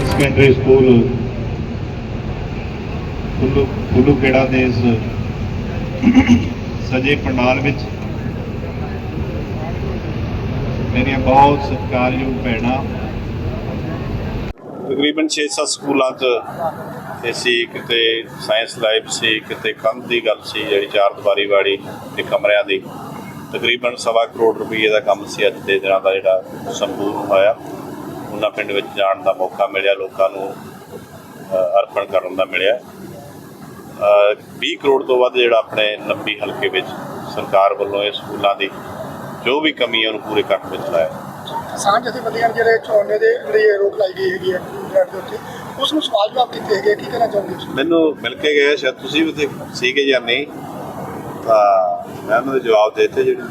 Secondary school Phullu ਫੁੱਲੂ ਖੇੜਾ ਦੇ ਇਸ ਸਜੇ ਪੰਡਾਲ ਵਿੱਚ? ਮੇਰੀਆਂ ਬਹੁਤ ਸਤਿਕਾਰਯੋਗ ਭੈਣਾਂ। ਤਕਰੀਬਨ 6-7 ਸਕੂਲਾਂ 'ਚ ਤੇ ਸੀ, ਕਿਤੇ ਸਾਇੰਸ ਲਾਈਬ ਸੀ, ਕਿਤੇ ਕੰਧ ਦੀ ਗੱਲ ਸੀ, ਜਿਹੜੀ ਚਾਰ ਦੀਵਾਰੀ ਵਾਲੀ ਤੇ ਕਮਰਿਆਂ ਦੀ। ਤਕਰੀਬਨ ਸਵਾ ਕਰੋੜ ਰੁਪਏ ਦਾ ਕੰਮ ਸੀ ਅੱਜ ਦੇ ਦਿਨਾਂ ਦਾ ਜਿਹੜਾ ਸੰਪੂਰਨ ਹੋਇਆ। ਉਹਨਾਂ ਪਿੰਡ ਵਿੱਚ ਜਾਣ ਦਾ ਮੌਕਾ ਮਿਲਿਆ ਲੋਕਾਂ ਨੂੰ ਅਰਪਣ ਕਰਨ ਦਾ ਮਿਲਿਆ। ਅ, 20 ਕਰੋੜ ਤੋਂ ਵੱਧ ਜਿਹੜਾ ਆਪਣੇ ਲੰਬੀ ਹਲਕੇ ਵਿੱਚ ਸਰਕਾਰ ਵੱਲੋਂ ਇਹ ਸਕੂਲਾਂ ਦੀ ਜੋ ਵੀ ਕਮੀ ਹੈ ਉਹਨੂੰ ਪੂਰੇ ਕਰਨ ਵਿੱਚ ਲਾਇਆ। ਕਿਸਾਨ ਜਥੇਬੰਦੀਆਂ ਨੇ ਜਿਹੜੇ ਝੋਨੇ ਦੇ ਜਿਹੜੀ ਰੋਕ ਲਾਈ ਗਈ ਹੈਗੀ ਹੈ ਇੰਟਰਨੈਟ ਦੇ ਉੱਤੇ ਉਸ ਨੂੰ ਸਵਾਲ ਜਵਾਬ ਕੀਤੇ ਹੈਗੇ ਕੀ ਕਹਿਣਾ ਚਾਹੁੰਦੇ ਤੁਸੀਂ? ਮੈਨੂੰ ਮਿਲ ਕੇ ਗਏ ਸ਼ਾਇਦ ਤੁਸੀਂ ਵੀ ਸੀਗੇ ਜਾਂ ਨਹੀਂ ਤਾਂ ਮੈਂ ਉਹਨਾਂ ਦੇ ਜਵਾਬ ਦੇ ਦਿੱਤੇ ਜਿਹੜੇ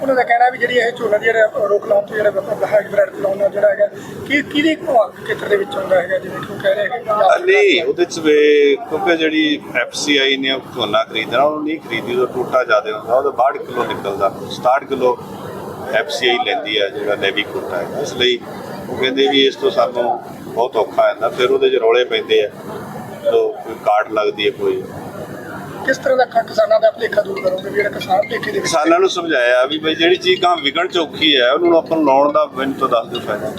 ਉਹਨਾਂ ਦਾ ਕਹਿਣਾ ਵੀ ਜਿਹੜੀ ਇਹ ਝੋਨਾ ਦੀ ਜਿਹੜਾ ਰੋਕ ਲਾਉਣ ਤੋਂ ਜਿਹੜਾ ਹਾਈਬ੍ਰਿਡ ਲਾਉਣਾ ਜਿਹੜਾ ਹੈਗਾ, ਕੀ ਕਿਹਦੇ ਖੇਤਰ ਦੇ ਵਿੱਚ ਹੁੰਦਾ ਹੈਗਾ, ਜਿਵੇਂ ਕਿ ਕਹਿ ਰਹੇ ਹੈਗੇ ਨਹੀਂ, ਉਹਦੇ ਚ ਵੇ ਕਿਉਂਕਿ ਜਿਹੜੀ ਐਫਸੀਆਈ ਨੇ ਝੋਨਾ ਖਰੀਦਣਾ ਉਹ ਨਹੀਂ ਖਰੀਦੀ, ਉਹਦਾ ਟੋਟਾ ਜ਼ਿਆਦਾ ਹੁੰਦਾ, ਉਹਦਾ 62 ਕਿਲੋ ਨਿਕਲਦਾ 67 ਕਿਲੋ ਐਫਸੀਆਈ ਲੈਂਦੀ ਹੈ ਜਿਹੜਾ ਲੈਵੀ ਕੋਟਾ ਹੈ ਇਸ ਲਈ ਉਹ ਕਹਿੰਦੇ ਵੀ ਇਸ ਤੋਂ ਸਾਨੂੰ ਬਹੁਤ ਔਖਾ ਹੁੰਦਾ ਫਿਰ ਉਹਦੇ ਚ ਰੌਲੇ ਪੈਂਦੇ ਆ ਜਦੋਂ ਕੋਈ ਕਾਟ ਲੱਗਦੀ ਹੈ ਕੋਈ। ਕਿਸ ਤਰ੍ਹਾਂ ਦਾ ਕਿਸਾਨਾਂ ਦਾ ਭਲੇਖਾ ਦੂਰ ਕਰੋਗੇ? ਵੀ ਜਿਹੜਾ ਕਿਸਾਨ ਭਲੇਖੇ ਦੇ ਕਿਸਾਨਾਂ ਨੂੰ ਸਮਝਾਇਆ ਵੀ ਬਈ ਜਿਹੜੀ ਚੀਜ਼ ਕਾਂ ਵਿਕਣ ਚ ਔਖੀ ਹੈ, ਉਹਨੂੰ ਆਪਾਂ ਲਾਉਣ ਦਾ ਮੈਨੂੰ ਤਾਂ ਦੱਸ ਦਿਓ ਫਾਇਦਾ।